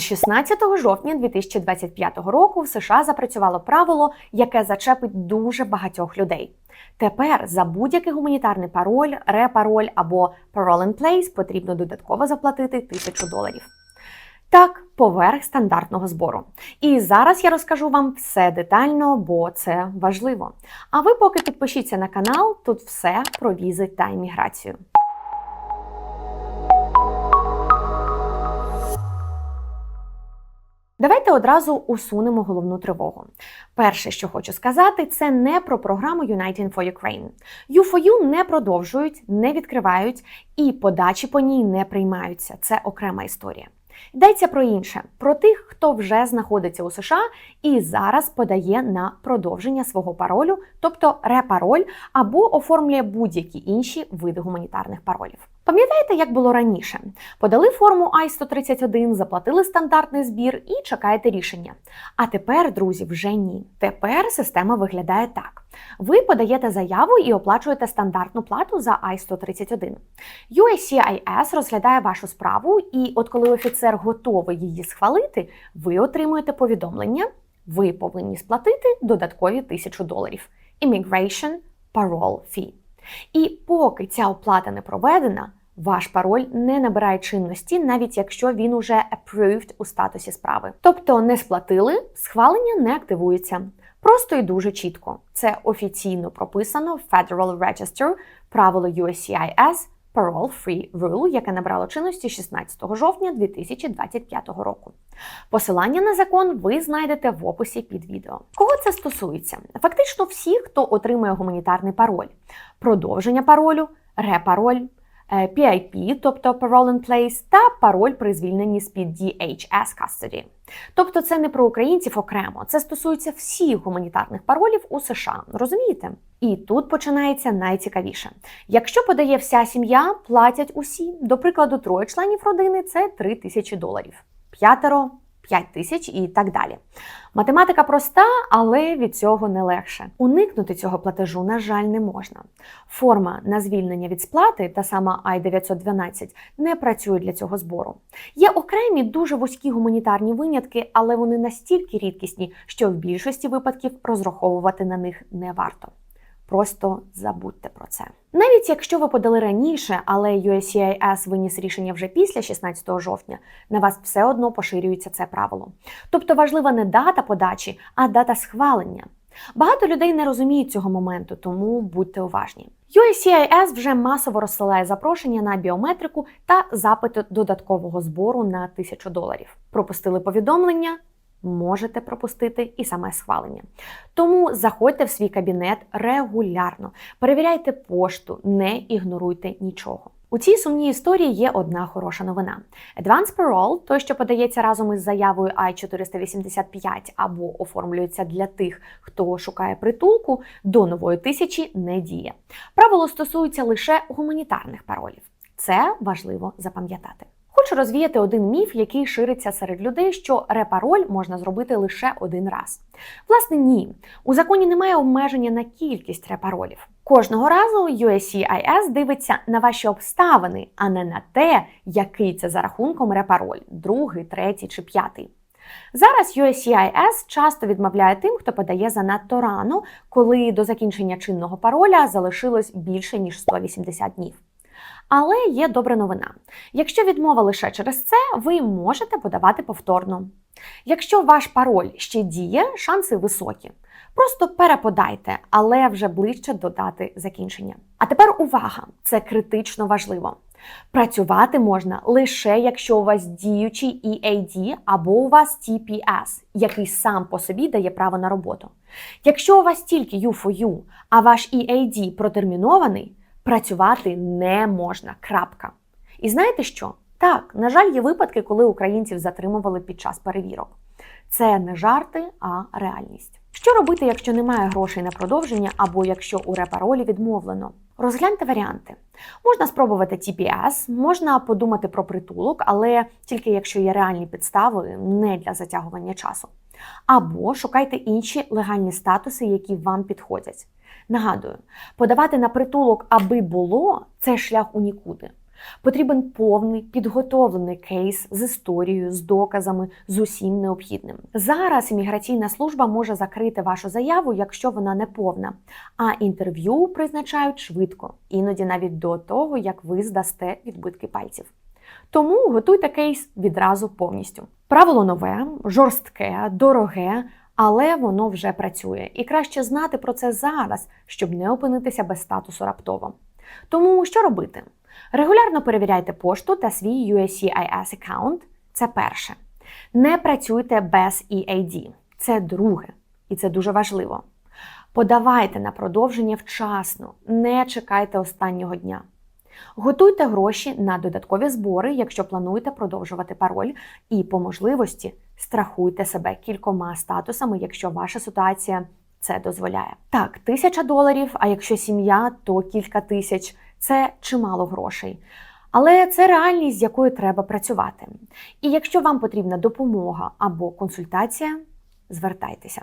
З 16 жовтня 2025 року в США запрацювало правило, яке зачепить дуже багатьох людей. Тепер за будь-який гуманітарний пароль, репароль або parole in place потрібно додатково заплатити тисячу доларів. Так, поверх стандартного збору. І зараз я розкажу вам все детально, бо це важливо. А ви поки підпишіться на канал, тут все про візи та імміграцію. Давайте одразу усунемо головну тривогу. Перше, що хочу сказати, це не про програму Uniting for Ukraine. U4U не продовжують, не відкривають і подачі по ній не приймаються. Це окрема історія. Йдеться про інше, про тих, хто вже знаходиться у США і зараз подає на продовження свого паролю, тобто репароль, або оформлює будь-які інші види гуманітарних паролів. Пам'ятаєте, як було раніше? Подали форму I-131, заплатили стандартний збір і чекаєте рішення. А тепер, друзі, вже ні. Тепер система виглядає так: ви подаєте заяву і оплачуєте стандартну плату за I-131. USCIS розглядає вашу справу, і от коли офіцер готовий її схвалити, ви отримуєте повідомлення. Ви повинні сплатити додаткові тисячу доларів. Immigration Parole Fee. І поки ця оплата не проведена, ваш пароль не набирає чинності, навіть якщо він уже approved у статусі справи. Тобто не сплатили, схвалення не активується. Просто і дуже чітко. Це офіційно прописано в Federal Register, правило USCIS Parole Free Rule, яке набрало чинності 16 жовтня 2025 року. Посилання на закон ви знайдете в описі під відео. Кого це стосується? Фактично всі, хто отримує гуманітарний пароль, продовження паролю, репароль, PIP, тобто Parole in Place, та пароль при звільненні з-під DHS Custody. Тобто це не про українців окремо, це стосується всіх гуманітарних паролів у США. Розумієте? І тут починається найцікавіше. Якщо подає вся сім'я, платять усі. До прикладу, троє членів родини це 3 тисячі доларів, п'ятеро 5 тисяч і так далі. Математика проста, але від цього не легше. Уникнути цього платежу, на жаль, не можна. Форма на звільнення від сплати, та сама I-912, не працює для цього збору. Є окремі дуже вузькі гуманітарні винятки, але вони настільки рідкісні, що в більшості випадків розраховувати на них не варто. Просто забудьте про це. Навіть якщо ви подали раніше, але USCIS виніс рішення вже після 16 жовтня, на вас все одно поширюється це правило. Тобто важлива не дата подачі, а дата схвалення. Багато людей не розуміють цього моменту, тому будьте уважні. USCIS вже масово розсилає запрошення на біометрику та запит додаткового збору на 1000 доларів. Пропустили повідомлення, можете пропустити і саме схвалення. Тому заходьте в свій кабінет регулярно, перевіряйте пошту, не ігноруйте нічого. У цій сумній історії є одна хороша новина. Advance Parole, той, що подається разом із заявою I-485 або оформлюється для тих, хто шукає притулку, до нової тисячі не діє. Правило стосується лише гуманітарних паролів. Це важливо запам'ятати. Хочу розвіяти один міф, який шириться серед людей, що репароль можна зробити лише один раз. Власне, ні. У законі немає обмеження на кількість репаролів. Кожного разу USCIS дивиться на ваші обставини, а не на те, який це за рахунком репароль другий, третій чи п'ятий. Зараз USCIS часто відмовляє тим, хто подає занадто рано, коли до закінчення чинного пароля залишилось більше ніж 180 днів. Але є добра новина. Якщо відмова лише через це, ви можете подавати повторно. Якщо ваш пароль ще діє, шанси високі. Просто переподайте, але вже ближче до дати закінчення. А тепер увага! Це критично важливо. Працювати можна лише якщо у вас діючий EAD або у вас TPS, який сам по собі дає право на роботу. Якщо у вас тільки U4U, а ваш EAD протермінований, працювати не можна. Крапка. І знаєте що? Так, на жаль, є випадки, коли українців затримували під час перевірок. Це не жарти, а реальність. Що робити, якщо немає грошей на продовження, або якщо у репаролі відмовлено? Розгляньте варіанти. Можна спробувати TPS, можна подумати про притулок, але тільки якщо є реальні підстави, не для затягування часу. Або шукайте інші легальні статуси, які вам підходять. Нагадую, подавати на притулок, аби було, це шлях у нікуди. Потрібен повний підготовлений кейс з історією, з доказами, з усім необхідним. Зараз імміграційна служба може закрити вашу заяву, якщо вона не повна, а інтерв'ю призначають швидко, іноді навіть до того, як ви здасте відбитки пальців. Тому готуйте кейс відразу повністю. Правило нове, жорстке, дороге, але воно вже працює, і краще знати про це зараз, щоб не опинитися без статусу раптово. Тому що робити? Регулярно перевіряйте пошту та свій USCIS аккаунт. Це перше. Не працюйте без EAD. Це друге, і це дуже важливо. Подавайте на продовження вчасно, не чекайте останнього дня. Готуйте гроші на додаткові збори, якщо плануєте продовжувати пароль, і по можливості страхуйте себе кількома статусами, якщо ваша ситуація це дозволяє. Так, тисяча доларів, а якщо сім'я, то кілька тисяч це чимало грошей. Але це реальність, з якою треба працювати. І якщо вам потрібна допомога або консультація, звертайтеся.